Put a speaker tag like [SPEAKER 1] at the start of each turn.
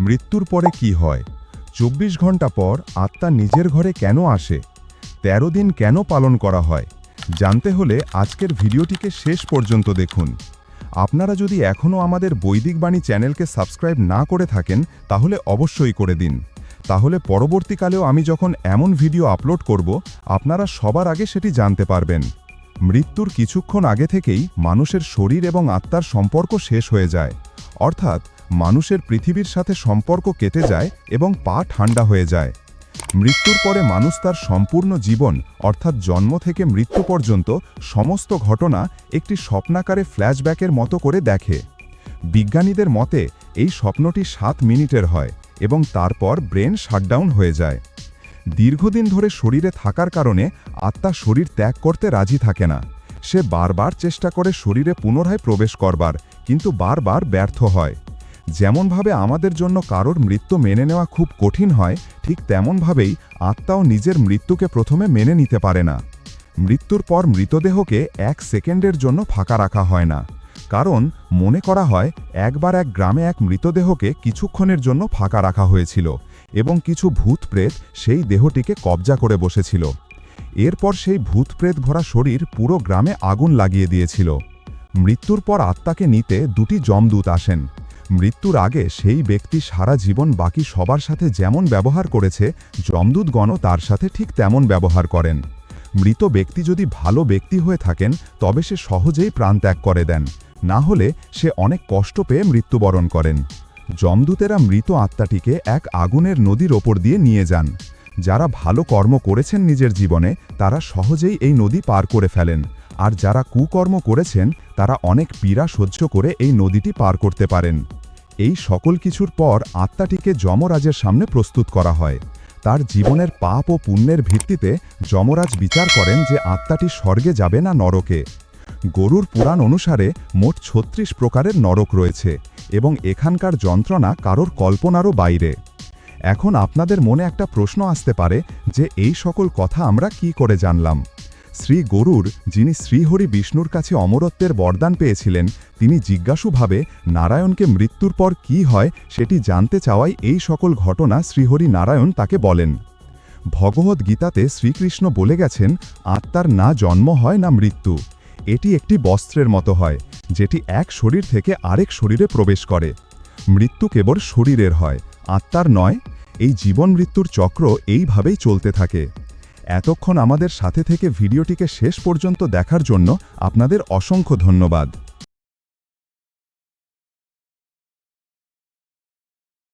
[SPEAKER 1] মৃত্যুর পরে কি হয়? চব্বিশ ঘণ্টা পর আত্মা নিজের ঘরে কেন আসে? ১৩ দিন কেন পালন করা হয়? জানতে হলে আজকের ভিডিওটিকে শেষ পর্যন্ত দেখুন। আপনারা যদি এখনও আমাদের বৈদিক বাণী চ্যানেলকে সাবস্ক্রাইব না করে থাকেন, তাহলে অবশ্যই করে দিন। তাহলে পরবর্তীকালেও আমি যখন এমন ভিডিও আপলোড করব, আপনারা সবার আগে সেটি জানতে পারবেন। মৃত্যুর কিছুক্ষণ আগে থেকেই মানুষের শরীর এবং আত্মার সম্পর্ক শেষ হয়ে যায়। অর্থাৎ মানুষের পৃথিবীর সাথে সম্পর্ক কেটে যায় এবং পা ঠান্ডা হয়ে যায়। মৃত্যুর পরে মানুষ তার সম্পূর্ণ জীবন, অর্থাৎ জন্ম থেকে মৃত্যু পর্যন্ত, সমস্ত ঘটনা একটি স্বপ্নাকারে ফ্ল্যাশব্যাকের মতো করে দেখে। বিজ্ঞানীদের মতে, এই স্বপ্নটি সাত মিনিটের হয় এবং তারপর ব্রেন শাটডাউন হয়ে যায়। দীর্ঘদিন ধরে শরীরে থাকার কারণে আত্মা শরীর ত্যাগ করতে রাজি থাকে না। সে বারবার চেষ্টা করে শরীরে পুনরায় প্রবেশ করবার, কিন্তু বারবার ব্যর্থ হয়। যেমনভাবে আমাদের জন্য কারোর মৃত্যু মেনে নেওয়া খুব কঠিন হয়, ঠিক তেমনভাবেই আত্মাও নিজের মৃত্যুকে প্রথমে মেনে নিতে পারে না। মৃত্যুর পর মৃতদেহকে এক সেকেন্ডের জন্য ফাঁকা রাখা হয় না। কারণ মনে করা হয়, একবার এক গ্রামে এক মৃতদেহকে কিছুক্ষণের জন্য ফাঁকা রাখা হয়েছিল এবং কিছু ভূত প্রেত সেই দেহটিকে কবজা করে বসেছিল। এরপর সেই ভূত প্রেত ভরা শরীর পুরো গ্রামে আগুন লাগিয়ে দিয়েছিল। মৃত্যুর পর আত্মাকে নিতে দুটি জমদূত আসেন। মৃত্যুর আগে সেই ব্যক্তি সারা জীবন বাকি সবার সাথে যেমন ব্যবহার করেছে যমদূতগণও তার সাথে ঠিক তেমন ব্যবহার করেন। মৃত ব্যক্তি যদি ভালো ব্যক্তি হয়ে থাকেন, তবে সে সহজেই প্রাণত্যাগ করে দেন। না হলে সে অনেক কষ্ট পেয়ে মৃত্যুবরণ করেন। যমদূতেরা মৃত আত্মাটিকে এক আগুনের নদীর ওপর দিয়ে নিয়ে যান। যারা ভালো কর্ম করেছেন নিজের জীবনে, তারা সহজেই এই নদী পার করে ফেলেন। আর যারা কুকর্ম করেছেন, তারা অনেক পীড়া সহ্য করে এই নদীটি পার করতে পারেন। এই সকল কিছুর পর আত্মাটিকে যমরাজের সামনে প্রস্তুত করা হয়। তার জীবনের পাপ ও পুণ্যের ভিত্তিতে যমরাজ বিচার করেন যে আত্মাটি স্বর্গে যাবে না নরকে। গরুর পুরাণ অনুসারে মোট ছত্রিশ প্রকারের নরক রয়েছে এবং এখানকার যন্ত্রণা কারোর কল্পনারও বাইরে। এখন আপনাদের মনে একটা প্রশ্ন আসতে পারে যে এই সকল কথা আমরা কি করে জানলাম? শ্রী গরুর, যিনি শ্রীহরি বিষ্ণুর কাছে অমরত্বের বরদান পেয়েছিলেন, তিনি জিজ্ঞাসুভাবে, নারায়ণকে মৃত্যুর পর কি হয়, সেটি জানতে চাওয়াই এই সকল ঘটনা শ্রীহরি নারায়ণ তাকে বলেন। ভগবদ্ গীতাতে শ্রীকৃষ্ণ বলে গেছেন, আত্মার না জন্ম হয় না মৃত্যু। এটি একটি বস্ত্রের মতো হয়, যেটি এক শরীর থেকে আরেক শরীরে প্রবেশ করে। মৃত্যু কেবল শরীরের হয়, আত্মার নয়, এই জীবন মৃত্যুর চক্র এইভাবেই চলতে থাকে। এতক্ষণ আমাদের সাথে থেকে ভিডিওটিকে শেষ পর্যন্ত দেখার জন্য আপনাদের অসংখ্য ধন্যবাদ।